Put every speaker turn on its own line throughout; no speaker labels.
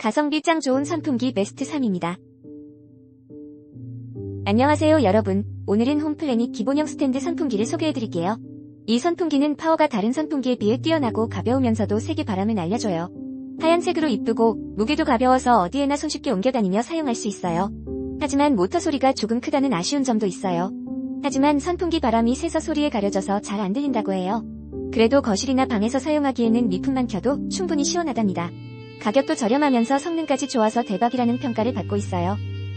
가성비 짱 좋은 선풍기 베스트 3입니다. 안녕하세요 여러분. 오늘은 홈플래닛 기본형 스탠드 선풍기를 소개해드릴게요. 이 선풍기는 파워가 다른 선풍기에 비해 뛰어나고 가벼우면서도 세게 바람을 날려줘요. 하얀색으로 이쁘고 무게도 가벼워서 어디에나 손쉽게 옮겨다니며 사용할 수 있어요. 하지만 모터 소리가 조금 크다는 아쉬운 점도 있어요. 하지만 선풍기 바람이 새서 소리에 가려져서 잘 안 들린다고 해요. 그래도 거실이나 방에서 사용하기에는 미풍만 켜도 충분히 시원하답니다. 가격도 저렴하면서 성능까지 좋아서 대박이라는 평가를 받고 있어요.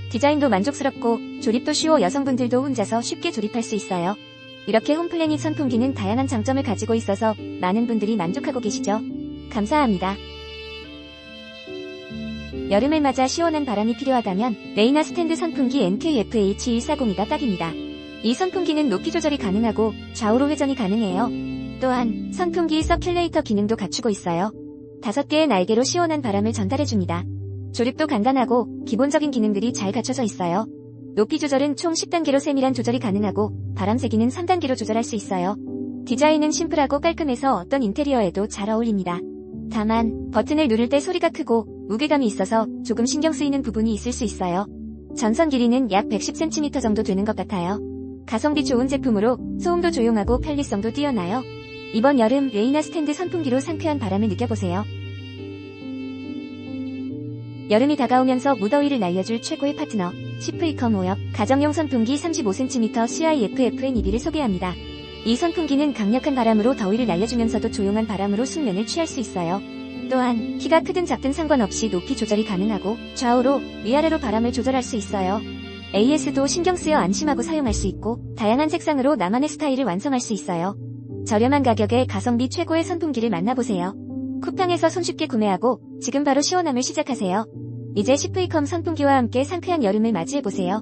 디자인도 만족스럽고 조립도 쉬워 여성분들도 혼자서 쉽게 조립할 수 있어요. 이렇게 홈플래닛 선풍기는 다양한 장점을 가지고 있어서 많은 분들이 만족하고 계시죠. 감사합니다. 여름을 맞아 시원한 바람이 필요하다면 레이나 스탠드 선풍기 NKFH1402가 딱입니다. 이 선풍기는 높이 조절이 가능하고 좌우로 회전이 가능해요. 또한 선풍기 서큘레이터 기능도 갖추고 있어요. 다섯 개의 날개로 시원한 바람을 전달해줍니다. 조립도 간단하고 기본적인 기능들이 잘 갖춰져 있어요. 높이 조절은 총 10단계로 세밀한 조절이 가능하고 바람 세기는 3단계로 조절할 수 있어요. 디자인은 심플하고 깔끔해서 어떤 인테리어에도 잘 어울립니다. 다만 버튼을 누를 때 소리가 크고 무게감이 있어서 조금 신경 쓰이는 부분이 있을 수 있어요. 전선 길이는 약 110cm 정도 되는 것 같아요. 가성비 좋은 제품으로 소음도 조용하고 편리성도 뛰어나요. 이번 여름 레이나 스탠드 선풍기로 상쾌한 바람을 느껴보세요. 여름이 다가오면서 무더위를 날려줄 최고의 파트너 시프이컴 5엽 가정용 선풍기 35cm CIFFN2B를 소개합니다. 이 선풍기는 강력한 바람으로 더위를 날려주면서도 조용한 바람으로 숙면을 취할 수 있어요. 또한 키가 크든 작든 상관없이 높이 조절이 가능하고 좌우로 위아래로 바람을 조절할 수 있어요. AS도 신경 쓰여 안심하고 사용할 수 있고 다양한 색상으로 나만의 스타일을 완성할 수 있어요. 저렴한 가격에 가성비 최고의 선풍기를 만나보세요. 쿠팡에서 손쉽게 구매하고 지금 바로 시원함을 시작하세요. 이제 시프이컴 선풍기와 함께 상쾌한 여름을 맞이해보세요.